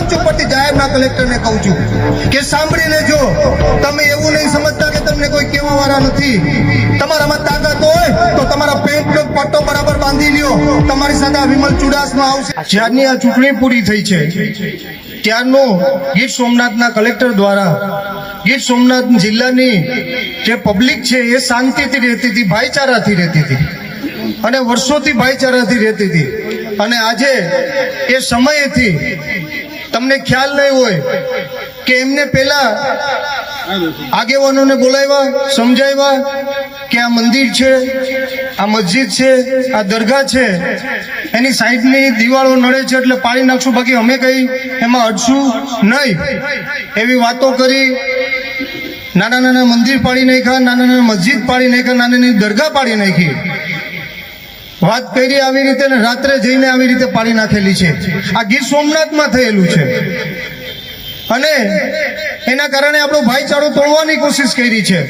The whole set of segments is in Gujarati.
મંચ ઉપરથી જાહેરના કલેક્ટરને કહું છું કે સાંભળી લેજો તમે એવું નહીં સમજતા કે તમને કોઈ કહેવા વાળા નથી, તમારામાં તાકાત હોય તો તમારા પેન્ટનો પટ્ટો બરાબર બાંધી લ્યો. તમારી સાથે વિમલ ચુડાસમા આવશે. જ્યારની આ ચૂંટણી પૂરી થઈ છે, ત્યારનો ગીર સોમનાથના કલેક્ટર દ્વારા, ગીર સોમનાથ જિલ્લાની જે પબ્લિક છે એ શાંતિથી રહેતી હતી, ભાઈચારાથી રહેતી હતી અને વર્ષોથી ભાઈચારાથી રહેતી હતી. અને આજે એ સમયેથી તમને ખ્યાલ નહીં હોય કે એમને પેલા આગેવાનોને બોલાવ્યા, સમજાવ્યા કે આ મંદિર છે, આ મસ્જિદ છે, આ દરગાહ છે. એની સાઈડની દિવાળો નડે છે એટલે પાડી નાખશું, બાકી અમે કઈ એમાં અડશું નહીં. એવી વાતો કરી. નાના નાના મંદિર પાડી નાખ્યા, નાના નાના મસ્જિદ પાડી નાખ્યા, નાની નાની દરગાહ પાડી નાખી. વાત કરી આવી રીતે રાત્રે જઈને આવી રીતે પાડી નાખેલી છે. આ ગીર સોમનાથમાં થયેલું છે. અને એના કારણે આપણો ભાઈચારો તોડવાની કોશિશ કરી છે.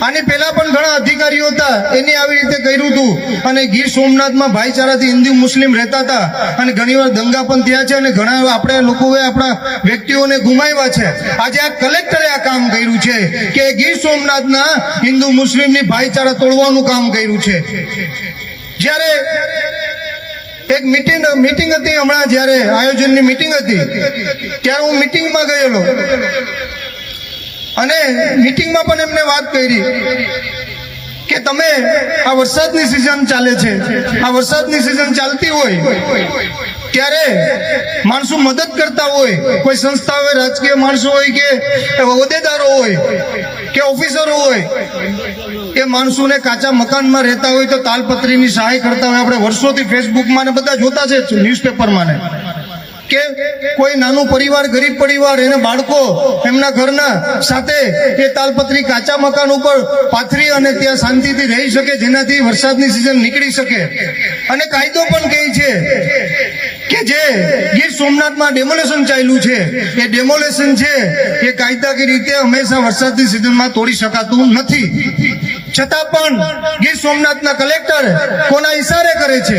આની પહેલા પણ ઘણા અધિકારીઓ હતા, એને આવી રીતે કર્યું હતું. અને ગીર સોમનાથમાં ભાઈચારાથી હિન્દુ મુસ્લિમ રહેતા હતા. અને ઘણીવાર દંગા પણ થયા છે અને ઘણા આપણે લોકોએ આપણા વ્યક્તિઓને ગુમાવ્યા છે. આજે આ કલેક્ટરે આ કામ કર્યું છે કે ગીર સોમનાથના હિન્દુ મુસ્લિમની ભાઈચારા તોડવાનું કામ કર્યું છે. જ્યારે એક મિટિંગ મીટિંગ હતી હમણાં, જ્યારે આયોજનની મિટિંગ હતી, ત્યારે હું મીટિંગમાં ગયેલો. અને મીટિંગમાં પણ એમને વાત કરી કે તમે આ વરસાદની સિઝન ચાલે છે. આ વરસાદની સિઝન ચાલતી હોય ત્યારે માણસો મદદ કરતા હોય, કોઈ સંસ્થા હોય, રાજકીય માણસો હોય કે હોદ્દેદારો હોય, કે ઓફિસરો હોય, એ માણસોને કાચા મકાનમાં રહેતા હોય તો તાલપત્રીની સહાય કરતા હોય. આપણે વર્ષોથી ફેસબુકમાં ને બધા જોતા છે ન્યૂઝપેપરમાં કે કોઈ નાનું પરિવાર, ગરીબ પરિવાર, એને બાળકો એમના ઘરના સાથે એ તાલપત્રી કાચા મકાન ઉપર પાથરી અને ત્યાં શાંતિથી રહી શકે, જેનાથી વરસાદની સિઝન નીકળી શકે. અને કાયદો પણ કહે છે કે જે ગીર સોમનાથમાં ડેમોલેશન ચાલ્યું છે, એ ડેમોલેશન છે, એ કાયદાકીય રીતે હંમેશા વરસાદની સિઝનમાં તોડી શકાતું નથી. છતાં પણ ગીર સોમનાથના કલેક્ટર કોના ઈશારે કરે છે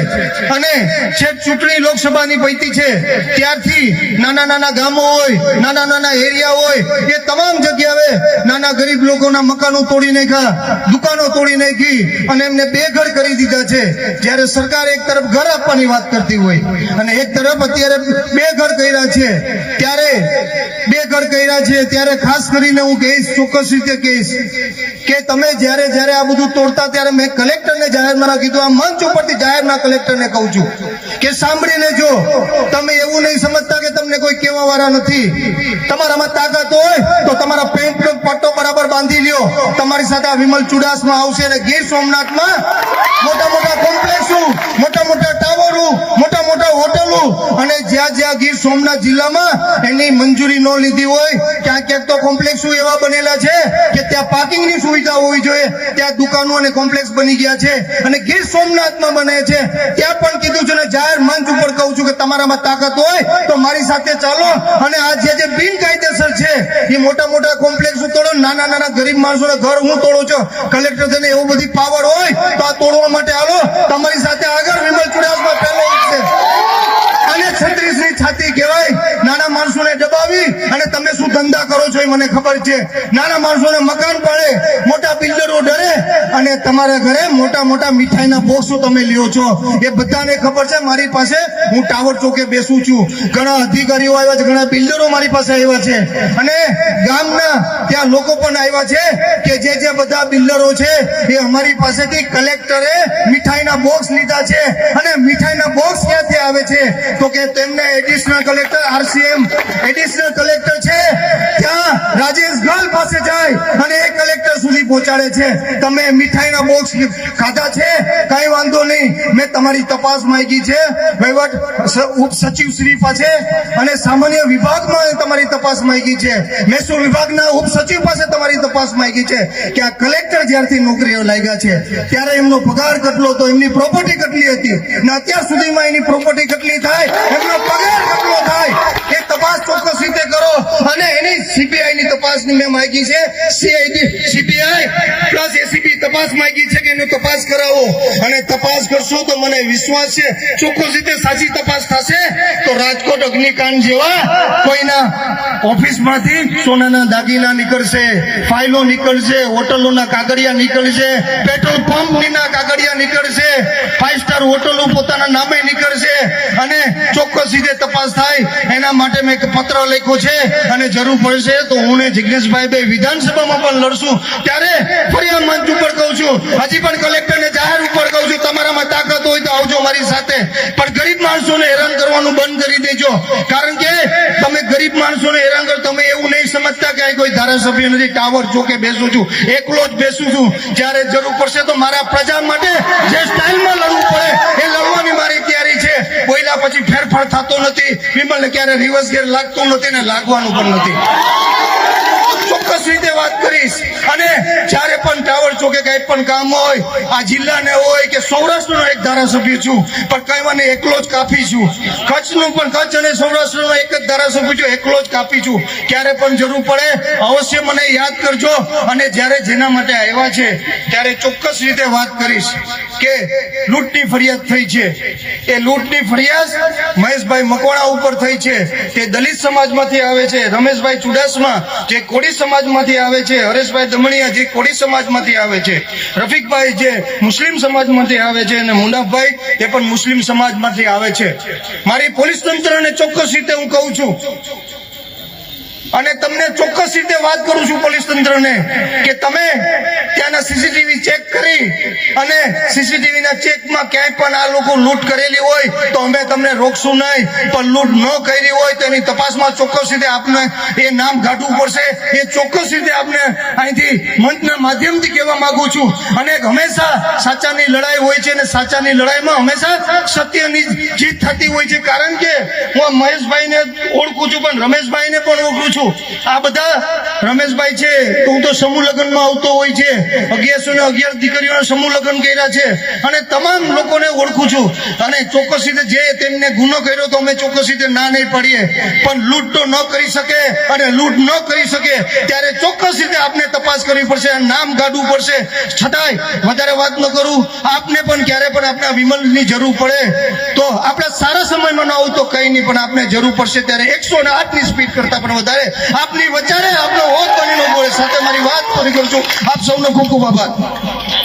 અને છેક ચૂંટણી લોકસભાની પૈતી છે, ત્યારથી નાના નાના ગામો હોય, નાના નાના એરિયા હોય, એ તમામ જગ્યાએ નાના ગરીબ લોકોના મકાનો તોડી નાખ્યા, દુકાનો તોડી નાખી અને એમને બેઘર કરી દીધા છે. જ્યારે સરકાર એક તરફ ઘર આપવાની વાત કરતી હોય અને એક તરફ અત્યારે બે ઘર કર્યા છે, ત્યારે બે ઘર કર્યા છે, ત્યારે ખાસ કરીને હું કહીશ, ચોક્કસ રીતે કહીશ કે તમે જ્યારે જ્યારે આ બધું તોડતા ત્યારે મેં કલેક્ટરને જાહેરમાં કીધું, આ મંચ ઉપરથી જાહેરના કલેક્ટરને કહું છું કે સાંભળીને જો, તમે એવું નહીં સમજતા કે તમને કોઈ કહેવા વાળા નથી. તમારામાં તાકાત હોય તો તમારા પેન્ટનો પટ્ટો બરાબર બાંધી લ્યો. તમારી સાથે આ વિમલ ચુડાસમાં આવશે અને ગીર સોમનાથમાં મોટા મોટા કોમ્પ્લેક્સો, મોટા મોટા ટાવરો હોટલો અને જ્યાં જ્યાં ગીર સોમનાથ જિલ્લામાં એની મંજૂરી ન લીધી હોય, ક્યાંક ક્યાંક તો કોમ્પ્લેક્સો એવા બનેલા છે કે ત્યાં પાર્કિંગની સુવિધા હોવી જોઈએ, ત્યાં દુકાનો અને કોમ્પ્લેક્સ બની ગયા છે અને ગીર સોમનાથમાં બને છે. ત્યાં પણ કીધું છે ને, જાહેર મંચ ઉપર કહું છું કે તમારામાં તાકાત હોય તો મારી સાથે ચાલો અને આ જે જે બિનકાયદેસર છે, એ મોટા મોટા કોમ્પ્લેક્સો તોડો, નાના નાના ગરીબ માણસોના ઘર હું તોડું છું, કલેક્ટર થઈને એવું બધી પાવર હોય તો આ તોડવા માટે આવો તમારી સાથે આગળ વિમલ ચુડાસમા પહેલો ઉઠશે અને છત્રીસની છાતી કહેવાય નાના માણસોને દબાવી અને તમે શું ધંધા કરો છો એ મને ખબર છે. નાના માણસોને મકાન પડે, મોટા બિલ્ડરો ડરે અને તમારા ઘરે મોટા મોટા મીઠાઈના બોક્સો તમે લ્યો છો. એ બધાને ખબર છે મારી પાસે હું ટાવર ચોકે બેસું છું. ઘણા અધિકારીઓ આવ્યા છે, ઘણા બિલ્ડરો મારી પાસે આવ્યા છે. અને ગામના ત્યાં લોકો પણ આવ્યા છે કે જે જે બધા બિલ્ડરો છે એ અમારી પાસેથી કલેક્ટરે મીઠાઈના બોક્સ લીધા છે. અને મીઠાઈના બોક્સ ક્યાંથી આવે છે? તો કે તેમને additional collector, RCM additional collector છે. ત્યાં રાજેશ ગલ પાસે જાય અને એ કલેક્ટર સુધી પહોંચાડે છે. તમે મીઠાઈના બોક્સ ખાધા છે? કઈ વાંધો નહીં. મેં તમારી તપાસ માંગી છે. વહીવટ ઉપ સચિવ શ્રી પાસે અને સામાન્ય વિભાગમાં તમારી તપાસ માંગી છે. મહેસૂલ વિભાગના ઉપ સચિવ પાસે તમારી તપાસ માંગી છે કે આ કલેક્ટર જ્યારથી નોકરીઓ લાગ્યા છે, ત્યારે એમનો પગાર કેટલો હતો, એમની પ્રોપર્ટી કેટલી હતી? ને અત્યાર સુધીમાં એની પ્રોપર્ટી કેટલી થાય? એમનો પગાર અને નહીં સીબીઆઈ ની તપાસની મેં માંગી છે. સીઆઈડી સીબીઆઈ પ્લસ એસીબી તપાસ માંગી છે કે એની તપાસ કરાવો. અને તપાસ કરશો તો મને વિશ્વાસ છે. ચોક્કસ રીતે સાચી તપાસ થશે તો રાજકોટ અગ્નિકાંડ જેવા કોઈના ઓફિસમાંથી સોનાના દાગીના નીકળશે, ફાઇલો નીકળશે, હોટલોના કાગળિયા નીકળશે, પેટ્રોલ પંપના કાગળિયા નીકળશે ફાઇવ સ્ટાર હોટલો પોતાના નામે નીકળશે. અને તપાસ થાય, એના માટે મેં એક પત્ર લખ્યો છે અને જરૂર પડશે તો હું જિજ્ઞેશભાઈ બે વિધાનસભામાં પણ લડશું. ત્યારે ફરી આ મંચ ઉપર કહું છું. હજી પણ કલેક્ટરને જાહેર ઉપર કહું છું, તમારામાં તાકાત હોય તો આવજો મારી સાથે. પણ ગરીબ માણસોને હેરાન કરવાનું બંધ કરી દેજો. કારણ કે તમે ગરીબ માણસોને હેરાન કરો, તમે એવું નહીં સમજતા કે કોઈ ધારાસભ્ય નથી, ટાવર ચોકે બેસું છું, એકલો જ બેસું છું. જ્યારે જરૂર પડશે તો મારા પ્રજા માટે જે સ્ટાઇલમાં લડવું પડે, એ લડવાની મારી બોલ્યા પછી ફેરફાર થતો નથી વિમલને ક્યારે રિવર્સ ગેર લાગતું નથી ને લાગવાનું પણ નથી. ચોક્કસ રીતે વાત કરીશ. અને જ્યારે પણ ટાવર ચોકે કઈ પણ કામ હોય, આ જિલ્લાને હોય કે સૌરાષ્ટ્રનો એક ધારાસભ્ય છું, પણ કઈ મને એકલો જ કાપી છું. કચ્છનું પણ કચ્છ અને સૌરાષ્ટ્રનો એક જ ધારાસભ્ય છું, એકલો જ કાપી છું. ક્યારે પણ જરૂર પડે, અવશ્ય મને યાદ કરજો. અને જ્યારે જેના માટે આવ્યા છે, ત્યારે ચોક્કસ રીતે વાત કરીશ કે લૂંટની ફરિયાદ થઈ છે. એ લૂંટની ફરિયાદ મહેશભાઈ મકવાણા ઉપર થઈ છે. તે દલિત સમાજમાંથી આવે છે. રમેશભાઈ ચુડાસમા જે કોળી સમાજમાંથી આવે છે. હરેશભાઈ દમણિયા જે કોળી સમાજમાંથી આવે છે. રફીકભાઈ જે મુસ્લિમ સમાજમાંથી આવે છે અને મુનાફભાઈ એ પણ મુસ્લિમ સમાજમાંથી આવે છે. મારી પોલીસ તંત્રને ચોક્કસ રીતે હું કહું છું અને તમને ચોક્કસ રીતે વાત કરું છું પોલીસ તંત્રને કે તમે ત્યાંના સીસીટીવી ચેક કરી અને સીસીટીવી ચેકમાં ક્યાંય પણ આ લોકો લૂંટ કરેલી હોય તો અમે તમને રોકશું નહીં. પણ લૂંટ ન કરી હોય તો એની તપાસમાં ચોક્કસ રીતે આપને એ નામ કાઢવું પડશે. એ ચોક્કસ રીતે આપને અહીંથી મંચના માધ્યમથી કહેવા માંગુ છું. અને હંમેશા સાચાની લડાઈ હોય છે અને સાચાની લડાઈમાં હંમેશા સત્યની જીત થતી હોય છે. કારણ કે હું મહેશભાઈને ઓળખું છું પણ રમેશભાઈને પણ ઓળખું છું. આ બધા રમેશભાઈ છે. હું તો સમૂહ લગ્નમાં આવતો હોય છે. અગિયારસો ને અગિયાર દીકરીઓના સમૂહ લગ્ન કર્યા છે. અને તમામ લોકોને ઓળખું છું. અને ચોક્કસ રીતે જે તેમને ગુનો કર્યો તો અમે ચોક્કસ રીતે ના નહીં પડીએ. પણ લૂંટ તો ન કરી શકે અને લૂંટ ન કરી શકે ત્યારે ચોક્કસ રીતે આપને તપાસ કરવી પડશે નામ કાઢવું પડશે. છતાંય વધારે વાત ન કરું. આપને પણ ક્યારે પણ આપણા વિમલની જરૂર પડે. તો આપણે સારા સમયમાં ન આવું તો કઈ નહીં, પણ આપને જરૂર પડશે ત્યારે એકસો ને આઠની સ્પીડ કરતા પણ વધારે આપની વચારે આપણો હોત બનેલો બોલે સાથે મારી વાત પૂરી કરું છું આપ સૌનો ખૂબ ખૂબ આભાર.